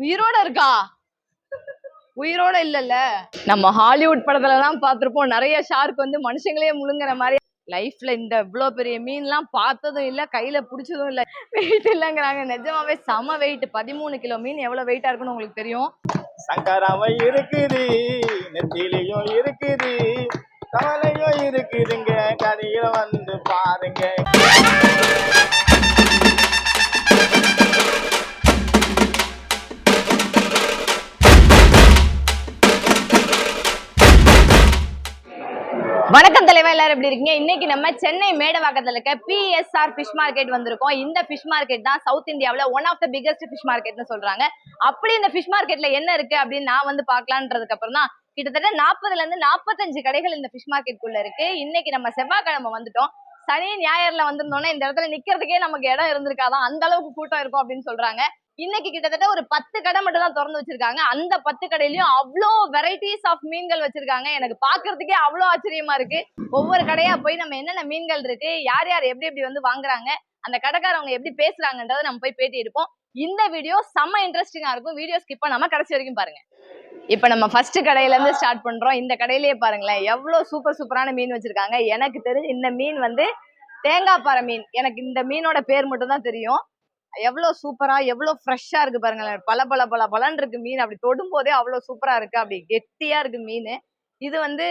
உயிரோட இருக்கா? உயிரோட இல்லல்ல. நம்ம ஹாலிவுட் படத்துல எல்லாம் பார்த்திருப்போம். நிறைய ஷார்க் வந்து மனுஷங்களே முழுங்குற மாதிரி. லைஃப்ல இந்த இவ்வளவு பெரிய மீன்லாம் பார்த்ததும் இல்ல கையில புடிச்சதும் இல்ல. வெயிட் இல்லைங்கிறாங்க. நிஜமாவே செம வெயிட் பதிமூணு கிலோ மீன் எவ்வளவு வெயிட்டா இருக்குன்னு உங்களுக்கு தெரியும்? சங்கராவை இருக்குது. நெத்திலையும் இருக்குது. கவலையும் இருக்குதுங்க. கரையில வந்து பாருங்க. வணக்கம் தலைவா எல்லாரும் எப்படி இருக்கீங்க? இன்னைக்கு நம்ம சென்னை மேடவாக்கத்துல இருக்க பிஎஸ்ஆர் ஃபிஷ் மார்க்கெட் வந்திருக்கோம். இந்த ஃபிஷ் மார்க்கெட் தான் சவுத் இந்தியாவுல one of the biggest fish மார்க்கெட்னு சொல்றாங்க. அப்படி இந்த ஃபிஷ் மார்க்கெட்ல என்ன இருக்கு அப்படின்னு நான் வந்து பார்க்கலான்றதுக்கு அப்புறம் தான் கிட்டத்தட்ட நாற்பதுல இருந்து நாற்பத்தஞ்சு கடைகள் இந்த ஃபிஷ் மார்க்கெட்டுக்குள்ள இருக்கு. இன்னைக்கு நம்ம செவ்வாய்க்கிழமை வந்துட்டோம். சனி ஞாயிறுல வந்திருந்தோம்னா இந்த இடத்துல நிக்கிறதுக்கே நமக்கு இடம் இருந்திருக்காதான் அந்த அளவுக்கு கூட்டம் இருக்கும் அப்படின்னு சொல்றாங்க. இன்னைக்கு கிட்டத்தட்ட ஒரு பத்து கடை மட்டும் தான் திறந்து வச்சிருக்காங்க. அந்த பத்து கடையிலயும் அவ்வளோ வெரைட்டிஸ் ஆஃப் மீன்கள் வச்சிருக்காங்க. எனக்கு பாக்குறதுக்கே அவ்வளோ ஆச்சரியமா இருக்கு. ஒவ்வொரு கடையா போய் நம்ம என்னென்ன மீன்கள் இருக்கு யார் யார் எப்படி எப்படி வந்து வாங்குறாங்க அந்த கடைக்காரவங்க எப்படி பேசுறாங்கன்றதை நம்ம போய் பேட்டி எடுப்போம். இந்த வீடியோ செம்ம இன்ட்ரெஸ்டிங்கா இருக்கும். வீடியோ ஸ்கிப் பண்ணாம கடைசி வரைக்கும் பாருங்க. இப்ப நம்ம ஃபர்ஸ்ட் கடையில இருந்து ஸ்டார்ட் பண்றோம். இந்த கடையிலேயே பாருங்களேன் எவ்வளவு சூப்பர் சூப்பரான மீன் வச்சிருக்காங்க. எனக்கு தெரிஞ்சு இந்த மீன் வந்து தேங்காய் பாறை மீன். எனக்கு இந்த மீனோட பேர் மட்டும் தான் தெரியும். எவ்வளவு சூப்பரா எவ்வளோ ஃப்ரெஷ்ஷா இருக்கு பாருங்களேன். பல பல பல பலன் இருக்கு மீன். அப்படி தொடும் போதே அவ்வளவு சூப்பரா இருக்கு. அப்படி கெட்டியா இருக்கு மீன். இது வந்து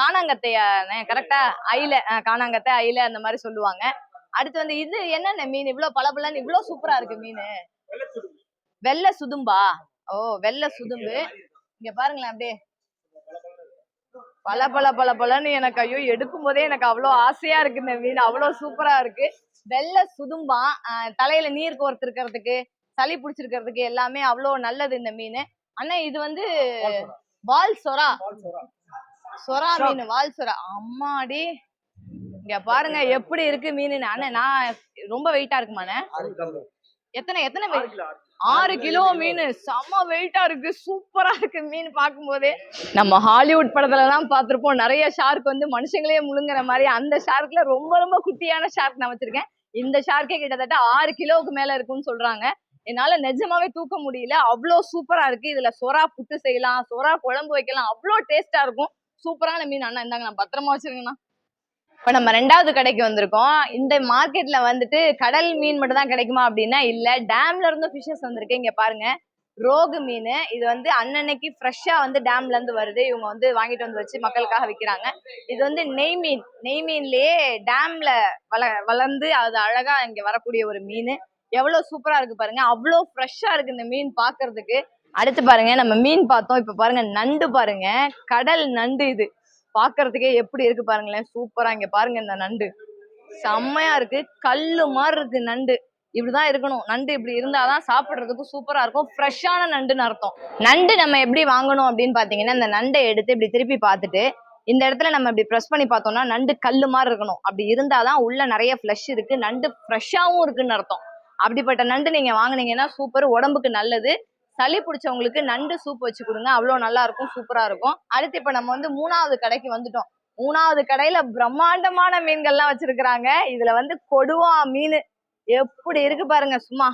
காணாங்கத்தையா கரெக்டா ஐல காணாங்கத்தை ஐல அந்த மாதிரி சொல்லுவாங்க. அடுத்து வந்து இது என்னென்ன மீன்? இவ்வளோ பல பலன்னு இவ்வளோ சூப்பரா இருக்கு மீன். வெள்ளை சுதும்பா. ஓ வெள்ளை சுதும்பு. இங்க பாருங்களேன் அப்படியே. பல பல பல பலன்னு எனக்கு ஐயோ எடுக்கும் போதே எனக்கு அவ்வளோ ஆசையா இருக்கு இந்த மீன். அவ்வளோ சூப்பரா இருக்கு. வெள்ளை சுதும்பா தலையில நீர் கோர்த்திருக்கிறதுக்கு சளி பிடிச்சிருக்கிறதுக்கு எல்லாமே அவ்வளோ நல்லது இந்த மீன். அண்ணா இது வந்து வால் சொரா சொரா மீன் வால் சொரா அம்மாடி. இங்க பாருங்க எப்படி இருக்கு மீன் அண்ணன் நான் ரொம்ப வெயிட்டா இருக்குமாண்ணே எத்தனை எத்தனை வெயிட் ஆறு கிலோ மீன். செம்ம வெயிட்டா இருக்கு. சூப்பரா இருக்கு மீன் பார்க்கும்போதே. நம்ம ஹாலிவுட் படத்துல எல்லாம் பார்த்திருப்போம். நிறைய ஷார்க் வந்து மனுஷங்களே முழுங்குற மாதிரி. அந்த ஷார்க்ல ரொம்ப ரொம்ப குட்டியான ஷார்க் நான் வச்சிருக்கேன். இந்த ஷார்க்கே கிட்டத்தட்ட ஆறு கிலோவுக்கு மேல இருக்கும்னு சொல்றாங்க. என்னால நிஜமாவே தூக்க முடியல. அவ்வளோ சூப்பரா இருக்கு. இதுல சொரா புட்டு செய்யலாம் சொரா குழம்பு வைக்கலாம். அவ்வளோ டேஸ்டா இருக்கும். சூப்பரான மீன். அண்ணா இந்தாங்க நான் பத்திரமா வச்சிருக்கேண்ணா. இப்ப நம்ம ரெண்டாவது கடைக்கு வந்திருக்கோம். இந்த மார்க்கெட்ல வந்துட்டு கடல் மீன் மட்டும் தான் கிடைக்குமா அப்படின்னா இல்ல டேம்ல இருந்து ஃபிஷஸ் வந்திருக்கு. இங்க பாருங்க. ரோகு மீன். இது வந்து அன்னன்னைக்கு ஃப்ரெஷ்ஷாக வந்து டேம்ல இருந்து வருது. இவங்க வந்து வாங்கிட்டு வந்து வச்சு மக்களுக்காக விக்கிறாங்க. இது வந்து நெய் மீன். நெய் மீன்லயே டேம்ல வள வளர்ந்து அது அழகா இங்க வரக்கூடிய ஒரு மீன். எவ்வளவு சூப்பரா இருக்கு பாருங்க. அவ்வளோ ஃப்ரெஷ்ஷா இருக்கு இந்த மீன் பாக்குறதுக்கு. அடுத்து பாருங்க நம்ம மீன் பார்த்தோம். இப்ப பாருங்க நண்டு பாருங்க. கடல் நண்டு இது. பாக்குறதுக்கே எப்படி இருக்கு பாருங்களேன். சூப்பரா இங்க பாருங்க இந்த நண்டு. செம்மையா இருக்கு. கல்லு மாதிரி இருக்கு நண்டு. இப்படிதான் இருக்கணும். நண்டு இப்படி இருந்தாதான் சாப்பிடுறதுக்கு சூப்பரா இருக்கும். ஃப்ரெஷ்ஷான நண்டுன்னு அர்த்தம். நண்டு நம்ம எப்படி வாங்கணும் அப்படின்னு பாத்தீங்கன்னா இந்த நண்டை எடுத்து இப்படி திருப்பி பார்த்துட்டு இந்த இடத்துல நம்ம இப்படி ப்ரெஸ் பண்ணி பார்த்தோம்னா நண்டு கல்லு மாதிரி இருக்கணும். அப்படி இருந்தாதான் உள்ள நிறைய ஃப்ளஷ் இருக்கு. நண்டு ஃப்ரெஷ்ஷாகவும் இருக்குன்னு அர்த்தம். அப்படிப்பட்ட நண்டு நீங்க வாங்குனீங்கன்னா சூப்பர் உடம்புக்கு நல்லது. சளி பிடிச்சவங்களுக்கு நண்டு சூப் வச்சு கொடுங்க. அவ்வளோ நல்லா இருக்கும் சூப்பரா இருக்கும். அடுத்து இப்ப நம்ம வந்து மூணாவது கடைக்கு வந்துட்டோம். மூணாவது கடையில பிரம்மாண்டமான மீன்கள்லாம் வச்சிருக்கிறாங்க. இதுல வந்து கொடுவா மீன் எப்படி இருக்கு பாருங்க சும்மா.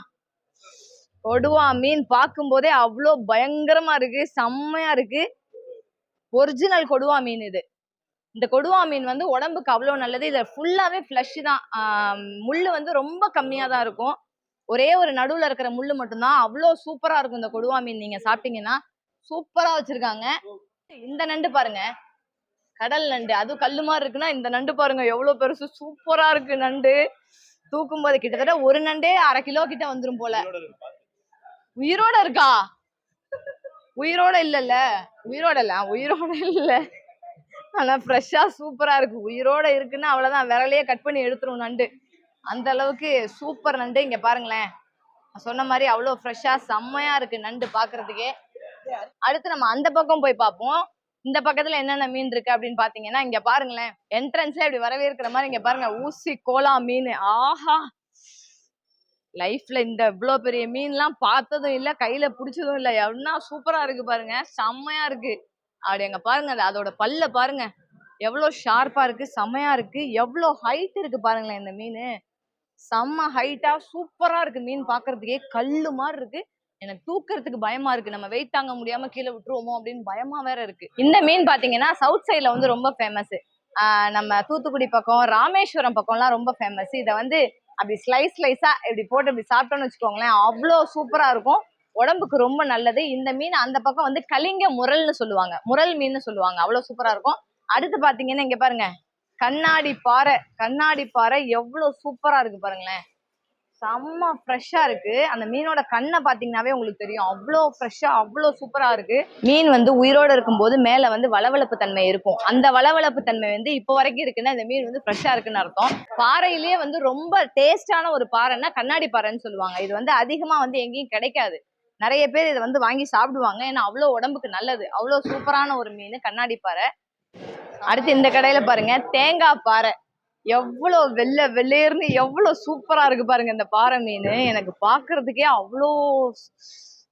கொடுவா மீன் பார்க்கும் போதே அவ்வளோ பயங்கரமா இருக்கு செம்மையா இருக்கு. ஒரிஜினல் கொடுவா மீன் இது. இந்த கொடுவா மீன் வந்து உடம்புக்கு அவ்வளோ நல்லது. இதில் ஃபுல்லாவே ஃப்ளஷ் தான். முள் முள்ளு வந்து ரொம்ப கம்மியா தான் இருக்கும். ஒரே ஒரு நடுவுல இருக்கிற முள்ளு மட்டும்தான். அவ்வளோ சூப்பராக இருக்கும் இந்த கொடுவா மீன் நீங்க சாப்பிட்டீங்கன்னா. சூப்பரா வச்சிருக்காங்க. இந்த நண்டு பாருங்க. கடல் நண்டு. அதுவும் கல் மாதிரி இருக்குன்னா இந்த நண்டு பாருங்க எவ்வளோ பெருசு. சூப்பராக இருக்கு நண்டு. தூக்கும் போது கிட்டத்தட்ட ஒரு நண்டே அரை கிலோ கிட்ட வந்துரும் போல. உயிரோட இருக்கா உயிரோட இல்லல்ல. உயிரோட இல்ல. உயிரோட இல்ல. ஆனா ஃப்ரெஷ்ஷா சூப்பரா இருக்கு. உயிரோட இருக்குன்னா அவ்வளவுதான். விரலையே கட் பண்ணி எடுத்துரும் நண்டு. அந்த அளவுக்கு சூப்பர் நண்டு. இங்க பாருங்களேன். நான் சொன்ன மாதிரி அவ்வளோ ஃப்ரெஷ்ஷா செம்மையா இருக்கு நண்டு பாக்குறதுக்கே. அடுத்து நம்ம அந்த பக்கம் போய் பார்ப்போம். இந்த பக்கத்துல என்னென்ன மீன் இருக்கு அப்படின்னு பாத்தீங்கன்னா இங்க பாருங்களேன் என்ட்ரன்ஸ்ல இப்படி வரவே இருக்கிற மாதிரி இங்க பாருங்க ஊசி கோலா மீன். ஆஹா! லைஃப்ல இந்த இவ்வளோ பெரிய மீன்லாம் பார்த்ததும் இல்ல கையில புடிச்சதும் இல்ல. எவ்வளோ சூப்பரா இருக்கு பாருங்க செம்மையா இருக்கு. அப்படி அங்க பாருங்க அதோட பல்ல பாருங்க எவ்வளவு ஷார்ப்பா இருக்கு செம்மையா இருக்கு. எவ்வளோ ஹைட் இருக்கு பாருங்களேன் இந்த மீன். செம்ம ஹைட்டா சூப்பரா இருக்கு மீன் பாக்குறதுக்கே. கல்லு மாதிரி இருக்கு. எனக்கு தூக்குறதுக்கு பயமா இருக்கு. நம்ம வெயிட் தாங்க முடியாம கீழே விட்டுருவோமோ அப்படின்னு பயமா வேற இருக்கு. இந்த மீன் பாத்தீங்கன்னா சவுத் சைட்ல வந்து ரொம்ப ஃபேமஸ் நம்ம தூத்துக்குடி பக்கம் ராமேஸ்வரம் பக்கம்லாம் ரொம்ப ஃபேமஸ் இதை வந்து அப்படி ஸ்லைஸ் ஸ்லைஸா இப்படி போட்டு இப்படி சாப்பிட்டோம்னு வச்சுக்கோங்களேன் அவ்வளோ சூப்பரா இருக்கும். உடம்புக்கு ரொம்ப நல்லது. இந்த மீன் அந்த பக்கம் வந்து கலிங்க முரல்னு சொல்லுவாங்க. முரல் மீன் சொல்லுவாங்க. அவ்வளோ சூப்பரா இருக்கும். அடுத்து பாத்தீங்கன்னா இங்க பாருங்க. கண்ணாடி பாறை. கண்ணாடி பாறை எவ்வளவு சூப்பரா இருக்கு பாருங்களேன். செம்ம ஃப்ரெஷ்ஷா இருக்கு. அந்த மீனோட கண்ணை பாத்தீங்கன்னாவே உங்களுக்கு தெரியும். அவ்வளோ ஃப்ரெஷ்ஷா அவ்வளோ சூப்பரா இருக்கு. மீன் வந்து உயிரோட இருக்கும்போது மேல வந்து வளவளப்பு தன்மை இருக்கும். அந்த வளவளப்பு தன்மை வந்து இப்போ வரைக்கும் இருக்குன்னா இந்த மீன் வந்து ஃப்ரெஷ்ஷா இருக்குன்னு அர்த்தம். பாறையிலேயே வந்து ரொம்ப டேஸ்டான ஒரு பாறைன்னா கண்ணாடி பாறைன்னு சொல்லுவாங்க. இது வந்து அதிகமா வந்து எங்கேயும் கிடைக்காது. நிறைய பேர் இதை வந்து வாங்கி சாப்பிடுவாங்க. ஏன்னா அவ்வளோ உடம்புக்கு நல்லது. அவ்வளோ சூப்பரான ஒரு மீன் கண்ணாடி பாறை. அடுத்து இந்த கடையில பாருங்க தேங்காய் பாறை. எவ்வளோ வெள்ளை வெள்ளேர்னு எவ்வளோ சூப்பரா இருக்கு பாருங்க இந்த பாறை மீன். எனக்கு பார்க்கறதுக்கே அவ்வளோ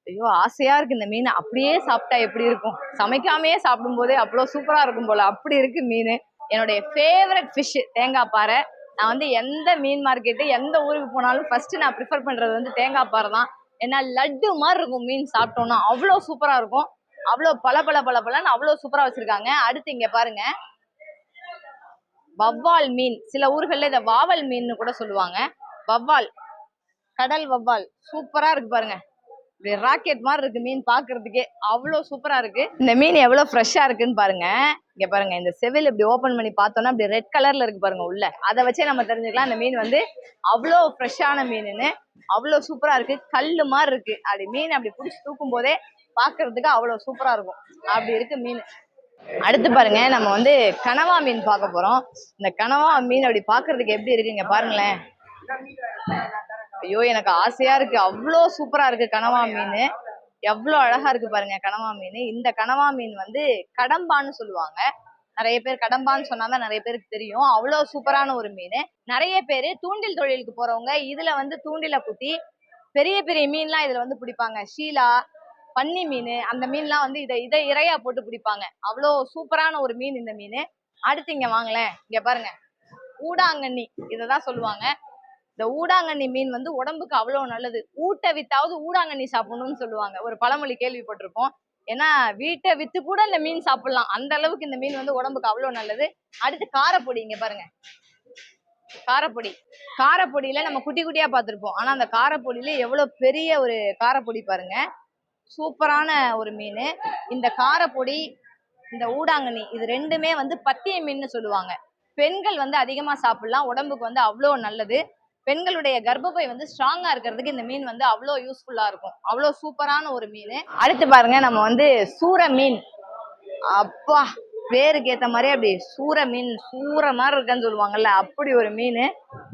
ஐயோ ஆசையா இருக்கு இந்த மீன். அப்படியே சாப்பிட்டா எப்படி இருக்கும்? சமைக்காமையே சாப்பிடும்போதே அவ்வளோ சூப்பரா இருக்கும் போல. அப்படி இருக்கு மீன். என்னுடைய ஃபேவரட் ஃபிஷ் தேங்காய் பாறை. நான் வந்து எந்த மீன் மார்க்கெட்டு எந்த ஊருக்கு போனாலும் ஃபர்ஸ்ட் நான் ப்ரிஃபர் பண்றது வந்து தேங்காய் பாறை தான். ஏன்னா லட்டு மாதிரி இருக்கும் மீன் சாப்பிட்டோம்னா. அவ்வளோ சூப்பரா இருக்கும். அவ்வளோ பல பல பல பலன்னு அவ்வளோ சூப்பரா வச்சிருக்காங்க. அடுத்து இங்க பாருங்க. வவ்வால் மீன். சில ஊர்களில் இதை வாவல் மீன் கூட சொல்லுவாங்க. வவ்வால். கடல் வவ்வால். சூப்பரா இருக்கு பாருங்க. இப்படி ராக்கெட் மாதிரி இருக்கு மீன் பாக்குறதுக்கே. அவ்வளோ சூப்பரா இருக்கு. இந்த மீன் எவ்வளோ ஃப்ரெஷ்ஷா இருக்குன்னு பாருங்க. இங்கே பாருங்க இந்த செவில் இப்படி ஓப்பன் பண்ணி பார்த்தோம்னா இப்படி ரெட் கலர்ல இருக்கு பாருங்க உள்ள. அதை வச்சே நம்ம தெரிஞ்சுக்கலாம். இந்த மீன் வந்து அவ்வளோ ஃப்ரெஷ்ஷான மீனுன்னு. அவ்வளோ சூப்பராக இருக்கு. கல் மாதிரி இருக்கு. அப்படி மீன் அப்படி பிடிச்சி தூக்கும் போதே பார்க்கறதுக்கு அவ்வளோ சூப்பராக இருக்கும். அப்படி இருக்கு மீன். அடுத்து பாருங்க நம்ம வந்து கனவா மீன் பார்க்க போறோம். இந்த கனவா மீன் அப்படி பாக்குறதுக்கு எப்படி இருக்குங்க? பாருங்களேன். ஐயோ எனக்கு ஆசையா இருக்கு. அவ்வளோ சூப்பரா இருக்கு கனவா மீன். எவ்வளோ அழகா இருக்கு பாருங்க கனவா மீன். இந்த கனவா மீன் வந்து கடம்பான்னு சொல்லுவாங்க. நிறைய பேர் கடம்பான்னு சொன்னாதான் நிறைய பேருக்கு தெரியும். அவ்வளோ சூப்பரான ஒரு மீன். நிறைய பேர் தூண்டில் தொழிலுக்கு போறவங்க இதுல வந்து தூண்டில குத்தி பெரிய பெரிய மீன்லாம் இதுல வந்து பிடிப்பாங்க. ஷீலா பன்னி மீன் அந்த மீன்லாம் வந்து இதை இதை இறையா போட்டு பிடிப்பாங்க அவ்வளோ சூப்பரான ஒரு மீன் இந்த மீன். அடுத்து இங்க வாங்களேன். இங்க பாருங்க. ஊடாங்கண்ணி. இதை தான் சொல்லுவாங்க. இந்த ஊடாங்கண்ணி மீன் வந்து உடம்புக்கு அவ்வளோ நல்லது. ஊட்ட வித்தாவது ஊடாங்கண்ணி சாப்பிடணும்னு சொல்லுவாங்க. ஒரு பழமொழி கேள்விப்பட்டிருப்போம். ஏன்னா வீட்டை வித்து கூட இந்த மீன் சாப்பிடலாம். அந்த அளவுக்கு இந்த மீன் வந்து உடம்புக்கு அவ்வளோ நல்லது. அடுத்து காரப்பொடி இங்க பாருங்க. காரப்பொடி. காரப்பொடியில நம்ம குட்டி குட்டியா பார்த்துருப்போம். ஆனா அந்த காரப்பொடியில எவ்வளவு பெரிய ஒரு காரப்பொடி பாருங்க. சூப்பரான ஒரு மீன். இந்த காரப்பொடி இந்த ஊடாங்கண்ணி இது ரெண்டுமே வந்து பத்திய மீன் சொல்லுவாங்க. பெண்கள் வந்து அதிகமாக சாப்பிடலாம். உடம்புக்கு வந்து அவ்வளோ நல்லது. பெண்களுடைய கர்ப்பப்பை வந்து ஸ்ட்ராங்காக இருக்கிறதுக்கு இந்த மீன் வந்து அவ்வளோ யூஸ்ஃபுல்லாக இருக்கும். அவ்வளோ சூப்பரான ஒரு மீன். அடுத்து பாருங்க நம்ம வந்து சூர மீன். அப்பா பேருக்கு ஏற்ற மாதிரி அப்படி சூர மீன் சூற மாதிரி இருக்குன்னு சொல்லுவாங்கல்ல அப்படி ஒரு மீன்.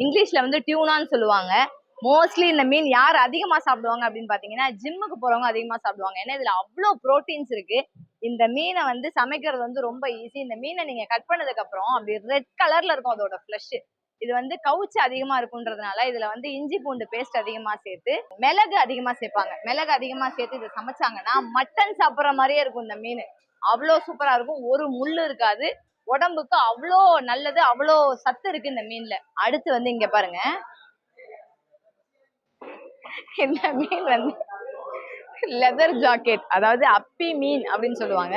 இங்கிலீஷில் வந்து டியூனான்னு சொல்லுவாங்க. மோஸ்ட்லி இந்த மீன் யார் அதிகமா சாப்பிடுவாங்க அப்படின்னு பாத்தீங்கன்னா ஜிம்முக்கு போறவங்க அதிகமா சாப்பிடுவாங்க. ஏன்னா இதுல அவ்வளோ ப்ரோட்டீன்ஸ் இருக்கு. இந்த மீனை வந்து சமைக்கிறது வந்து ரொம்ப ஈஸி இந்த மீனை நீங்க கட் பண்ணதுக்கு அப்புறம் அப்படி ரெட் கலர்ல இருக்கும் அதோட ஃப்ளஷ் இது வந்து கவுச்சு அதிகமா இருக்குன்றதுனால இதுல வந்து இஞ்சி பூண்டு பேஸ்ட் அதிகமா சேர்த்து மிளகு அதிகமா சேர்ப்பாங்க. மிளகு அதிகமா சேர்த்து இதை சமைச்சாங்கன்னா மட்டன் சாப்பிட்ற மாதிரியே இருக்கும் இந்த மீன். அவ்வளோ சூப்பரா இருக்கும். ஒரு முள்ளு இருக்காது. உடம்புக்கு அவ்வளோ நல்லது அவ்வளோ சத்து இருக்கு இந்த மீன்ல. அடுத்து வந்து இங்க பாருங்க. இந்த மீன் வந்து லெதர் ஜாக்கெட் அதாவது அப்பி மீன் அப்படின்னு சொல்லுவாங்க.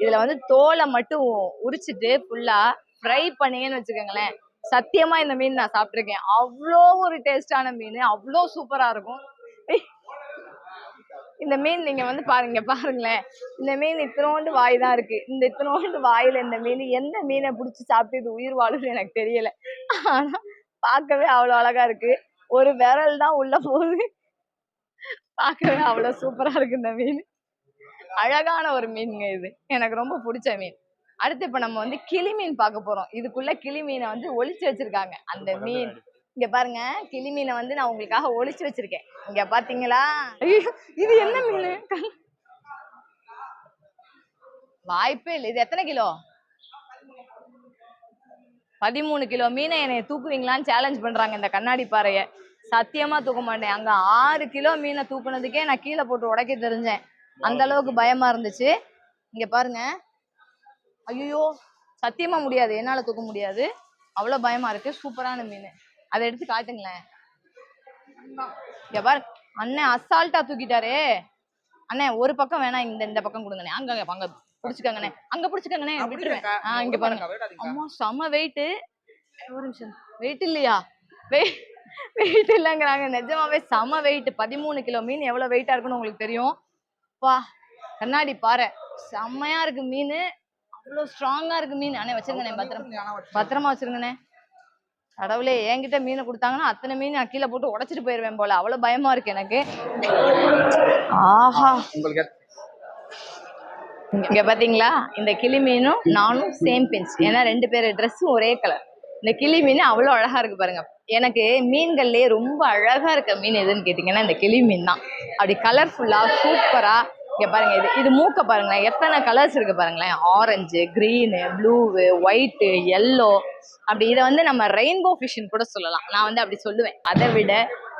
இதுல வந்து தோலை மட்டும் உரிச்சிட்டு ஃபுல்லா ஃப்ரை பண்ணீங்கன்னு வச்சுக்கோங்களேன். சத்தியமா இந்த மீன் நான் சாப்பிட்டுருக்கேன். அவ்வளோ ஒரு டேஸ்டான மீன் அவ்வளோ சூப்பரா இருக்கும். இந்த மீன் நீங்க வந்து பாருங்க பாருங்களேன். இந்த மீன் இத்தனோண்டு வாய் தான் இருக்கு. இந்த இத்தனோண்டு வாயில இந்த மீன் எந்த மீனை பிடிச்சி சாப்பிட்டு இது உயிர் வாழும்னு எனக்கு தெரியல. ஆனா பார்க்கவே அவ்வளோ அழகா இருக்கு. ஒரு விரல் தான் உள்ள போகுது. பார்க்கவே அவ்வளோ சூப்பரா இருக்கு இந்த மீன். அழகான ஒரு மீனுங்க இது. எனக்கு ரொம்ப பிடிச்ச மீன். அடுத்து இப்ப நம்ம வந்து கிளி மீன் பார்க்க போறோம். இதுக்குள்ள கிளி மீனை வந்து ஒளிச்சு வச்சிருக்காங்க. அந்த மீன் இங்க பாருங்க. கிளி மீனை வந்து நான் உங்களுக்காக ஒளிச்சு வச்சிருக்கேன். இங்க பாத்தீங்களா? இது என்ன மீன்? வாய்ப்பே இல்லை. இது எத்தனை கிலோ? பதிமூணு கிலோ. மீனை என்னைய தூக்குவீங்களான்னு சேலஞ்ச் பண்றாங்க இந்த கண்ணாடி பாறைய. சத்தியமா தூக்க மாட்டேன். அங்க ஆறு கிலோ மீனை தூக்குனதுக்கே நான் கீழே போட்டு உடைக்க தெரிஞ்சேன். அந்த அளவுக்கு பயமா இருந்துச்சு. இங்க பாருங்க. ஐயோ சத்தியமா முடியாது. என்னால தூக்க முடியாது. அவ்வளவு பயமா இருக்கு. சூப்பரான மீன். அதை எடுத்து காட்டுங்களேன். இங்க பாரு. அண்ணன் அசால்ட்டா தூக்கிட்டாரே. அண்ணே ஒரு பக்கம் வேணா இந்த இந்த பக்கம் கொடுங்கண்ணே. அங்க அங்க, பிடிச்சுக்கங்கண்ணே. அங்க பிடிச்சுக்கங்கண்ணே. விட்டுருவேன். ஆ, இங்க பாருங்க. அம்மா செம வெயிட் ஒரு நிமிஷம். வெயிட் இல்லையா? வெயிட் வெயிட் இல்லைங்கிறாங்க. நிஜமாவே செம வெயிட் பதிமூணு கிலோ மீன் எவ்வளவு வெயிட்டா இருக்குன்னு உங்களுக்கு தெரியும்? பா கண்ணாடி பாறை. செம்மையா இருக்கு மீன். அவ்வளவு ஸ்ட்ராங்கா இருக்கு மீன். அண்ணே வச்சிருங்கண்ணே பத்திரம். பத்திரமா வச்சிருங்கண்ணே. கடவுளே என்கிட்ட மீனை கொடுத்தாங்கன்னா அத்தனை மீன் நான் கீழே போட்டு உடைச்சிட்டு போயிருவேன் போல. அவ்வளவு பயமா இருக்கு எனக்கு. ஆஹா. இங்க பாத்தீங்களா? இந்த கிளி மீனும் நானும் சேம் பிஞ்ச் ஏன்னா ரெண்டு பேர் ட்ரெஸ்ஸும் ஒரே கலர் இந்த கிளி மீன் அவ்வளோ அழகா இருக்கு பாருங்க. எனக்கு மீன்கள்லேயே ரொம்ப அழகா இருக்க மீன் எதுன்னு கேட்டிங்கன்னா இந்த கிளி மீன் தான். அப்படி கலர்ஃபுல்லாக சூப்பராக இங்கே பாருங்க இது இது மூக்க பாருங்களேன். எத்தனை கலர்ஸ் இருக்கு பாருங்களேன். Orange green blue white yellow அப்படி இதை வந்து நம்ம ரெயின்போ ஃபிஷ்னு கூட சொல்லலாம். நான் வந்து அப்படி சொல்லுவேன். அதை விட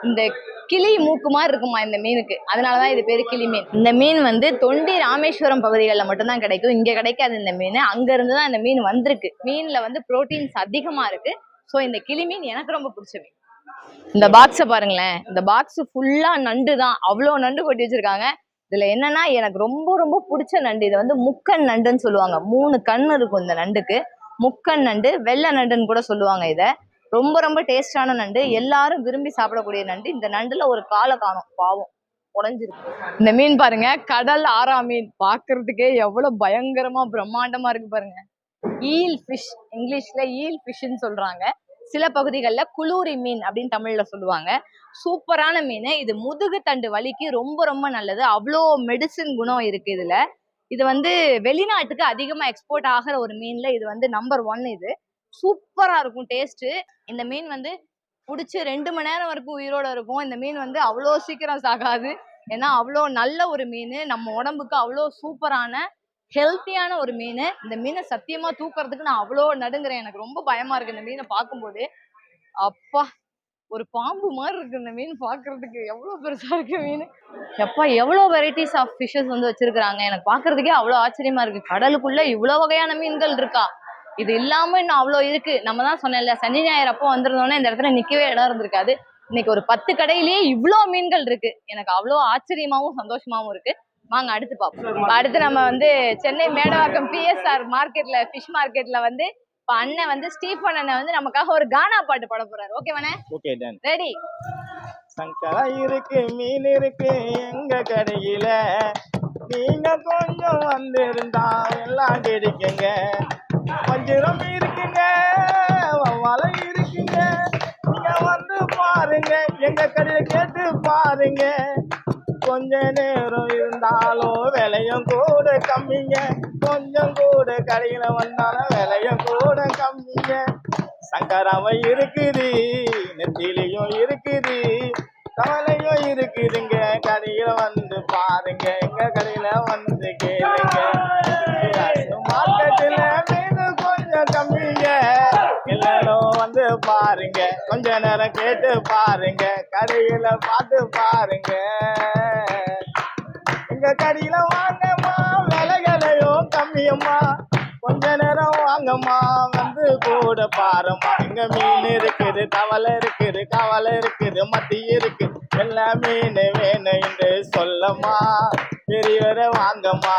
இந்த கிளி மூக்கு மாதிரி இருக்குமா இந்த மீனுக்கு? அதனாலதான் இது பேர் கிளி மீன். இந்த மீன் வந்து தொண்டி ராமேஸ்வரம் பகுதிகளில் மட்டும்தான் கிடைக்கும். இங்கே கிடைக்காது இந்த மீன். அங்கேருந்து தான் இந்த மீன் வந்திருக்கு. மீனில் வந்து புரோட்டீன்ஸ் அதிகமாக இருக்குது ஸோ இந்த கிளி மீன் எனக்கு ரொம்ப பிடிச்ச மீன். இந்த பாக்ஸை பாருங்களேன். இந்த பாக்ஸ் ஃபுல்லாக நண்டு தான். அவ்வளோ நண்டு கொட்டி வச்சுருக்காங்க. இதில் என்னன்னா எனக்கு ரொம்ப ரொம்ப பிடிச்ச நண்டு. இதை வந்து முக்கன் நண்டுன்னு சொல்லுவாங்க. மூணு கண் இருக்கும் இந்த நண்டுக்கு. முக்கன் நண்டு வெள்ளை நண்டுன்னு கூட சொல்லுவாங்க இதை. ரொம்ப ரொம்ப டேஸ்டான நண்டு. எல்லாரும் விரும்பி சாப்பிடக்கூடிய நண்டு. இந்த நண்டுல ஒரு காலை காணும் பாவம் உடஞ்சிருக்கு. இந்த மீன் பாருங்க கடல் ஆறா மீன். பாக்குறதுக்கே எவ்வளவு பயங்கரமா பிரம்மாண்டமா இருக்கு பாருங்க. ஈல் ஃபிஷ் இங்கிலீஷ்ல ஈல் ஃபிஷ்ன்னு சொல்றாங்க. சில பகுதிகளில் குளூரி மீன் அப்படின்னு தமிழ்ல சொல்லுவாங்க. சூப்பரான மீன். இது முதுகு தண்டு வலிக்கு ரொம்ப ரொம்ப நல்லது. அவ்வளோ மெடிசின் குணம் இருக்கு இதுல. இது வந்து வெளிநாட்டுக்கு அதிகமாக எக்ஸ்போர்ட் ஆகிற ஒரு மீனில் இது வந்து நம்பர் ஒன் இது. சூப்பராக இருக்கும் டேஸ்ட்டு இந்த மீன் வந்து பிடிச்சி ரெண்டு மணி நேரம் வரைக்கும் உயிரோட இருக்கும். இந்த மீன் வந்து அவ்வளோ சீக்கிரம் சாகாது. ஏன்னா அவ்வளோ நல்ல ஒரு மீன். நம்ம உடம்புக்கு அவ்வளோ சூப்பரான ஹெல்த்தியான ஒரு மீன். இந்த மீனை சத்தியமா தூக்குறதுக்கு நான் அவ்வளோ நடுங்குறேன். எனக்கு ரொம்ப பயமா இருக்கு இந்த மீனை பார்க்கும்போது. அப்பா ஒரு பாம்பு மாதிரி இருக்கு இந்த மீன் பார்க்கறதுக்கு. எவ்வளோ பெருசா இருக்கு மீன். எப்பா எவ்வளோ வெரைட்டிஸ் ஆஃப் ஃபிஷஸ் வந்து வச்சிருக்காங்க எனக்கு பார்க்கறதுக்கே அவ்வளோ ஆச்சரியமா இருக்கு. கடலுக்குள்ள இவ்வளோ வகையான மீன்கள் இருக்கா? இது இல்லாம இன்னும் அவ்வளோ இருக்கு. நம்ம தான் சொன்னேன்ல சனி ஞாயிறு அப்போ வந்திருந்தோன்னே இந்த இடத்துல நிக்கவே இடம் இருந்திருக்காது. இன்னைக்கு ஒரு பத்து கடையிலேயே இவ்வளோ மீன்கள் இருக்கு. எனக்கு அவ்வளோ ஆச்சரியமாவும் சந்தோஷமாவும் இருக்கு. வாங்க அடுத்து பார்ப்போம். அடுத்து நம்ம வந்து சென்னை மேடவாக்கம் பிஎஸ்ஆர் மார்க்கெட்ல ஃபிஷ் மார்க்கெட்ல வந்து இப்ப அண்ணன் வந்து ஸ்டீஃபன் அண்ணன் வந்து நமக்காக ஒரு கானா பாட்டு பாட போறாரு. ஓகேவானே ஓகே டன் ரெடி சங்கரா இருக்கு மீன் இருக்கு எங்க கடையில? நீங்க கொஞ்சம் வந்திருந்தா எல்லாம் கிடைக்குங்க. வஞ்சிரம் இருக்குங்க வலை இருக்குங்க. நீங்க வந்து பாருங்க எங்க கடையில கேட்டு பாருங்க. கொஞ்ச நேரம் இருந்தாலும் விலையும் கூட கம்மிங்க. கொஞ்சம் கூட கடையில வந்தாலும் விலையும் கூட கம்மிங்க. சங்கராம இருக்குது நெத்திலையும் இருக்குது கவலையும் இருக்குதுங்க. கடையில வந்து பாருங்க எங்க கடையில வந்து கேளுங்க. பாருங்க. கொஞ்ச நேரம் கேட்டு பாருங்க. கடையில பார்த்து பாருங்க. எங்க கடையில வாங்கம்மா விலைகளையும் கம்மியம்மா. கொஞ்ச நேரம் வாங்கம்மா வந்து கூட பாரும்மா. இங்க மீன் இருக்குது தவளை இருக்குது கவலை இருக்குது மத்தி இருக்குது. எல்லா மீன் வேணும் என்று சொல்லம்மா. பெரியவரை வாங்கம்மா.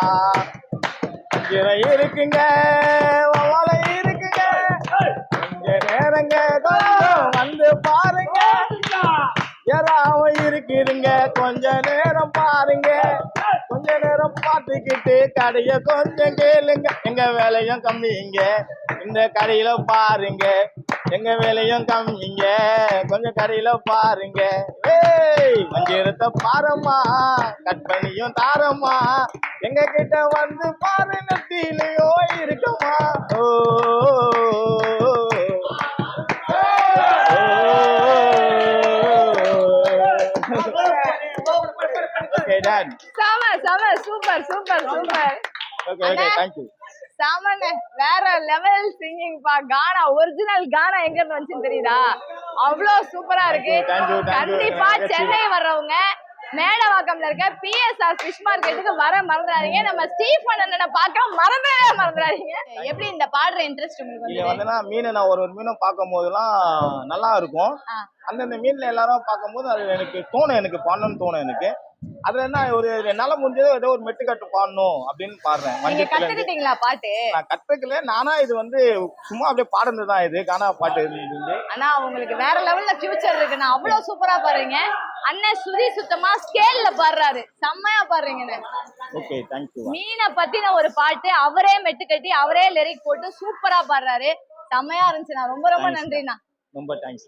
இறை இருக்குங்க வலை நேரங்க கொஞ்சம் வந்து பாருங்க. யாராவும் இருக்கிறீங்க கொஞ்ச நேரம் பாருங்க. கொஞ்ச நேரம் பார்த்துக்கிட்டு கடைய கொஞ்சம் கேளுங்க. எங்க வேலையும் கம்மிங்க. இந்த கடையில பாருங்க. எங்க வேலையும் கம்மிங்க. கொஞ்சம் கடையில பாருங்க. ஏய் மஞ்சீரத்தை பாரம்மா. கட் பண்ணியும் தாரம்மா. எங்க கிட்ட வந்து பாரு நெத்திலையோ இருக்குமா? ஓ. டன் செம செம super super super okay okay thank you செமண்ணே வேற லெவல் சிங்கிங் பா கானா ஒரிஜினல் கானா எங்க இருந்து வந்துச்சுன்னு தெரியுதா? அவ்வளோ சூப்பரா இருக்கு. கண்டிப்பா. சென்னை வர்றவங்க மேடவாக்கம்ல இருக்க பிஎஸ்ஆர் ஃபிஷ் மார்க்கெட்டுக்கு வர மறந்துடாதீங்க. நம்ம ஸ்டீஃபன் அண்ணனை பார்க்க மறந்துடவே மறந்துடாதீங்க. எப்படி இந்த பாடுற இன்ட்ரெஸ்ட் உங்களுக்கு இங்க வந்து வந்துன்னா மீனை நான் ஒரு ஒரு மீனும் பார்க்கும் போதெல்லாம் நல்லா இருக்கும். அந்தந்த மீன்ல எல்லாரும் பார்க்கும்போது அது எனக்கு தோணும் எனக்கு பாடணும்னு தோணும் எனக்கு. அதுல என்ன ஒரு என்னால முடிஞ்சதோ ஏதோ ஒரு மெட்டுக்கட்டு பாடணும் அப்படின்னு பாடுறேன். நீங்க கத்துக்கிட்டீங்களா பாட்டு? நான் கத்துக்கல. நானா இது வந்து சும்மா அப்படியே பாடுனது தான் இது. கானா பாட்டு இருந்து ஆனா உங்களுக்கு வேற லெவல்ல ஃபியூச்சர் இருக்குண்ணா அவ்வளவு சூப்பரா பாடுறீங்க. அண்ணன் சுதி சுத்தமா ஸ்கேல்ல பாடுறாரு. செம்மையா பாடுறீங்கண்ணே ஓகே தேங்க்யூ மீனை பத்தின ஒரு பாட்டு அவரே மெட்டு கட்டி அவரே லிரிக் போட்டு சூப்பரா பாடுறாரு. செம்மையா இருந்துச்சுண்ணா ரொம்ப ரொம்ப Thanks. நன்றிண்ணா. ரொம்ப தேங்க்ஸ்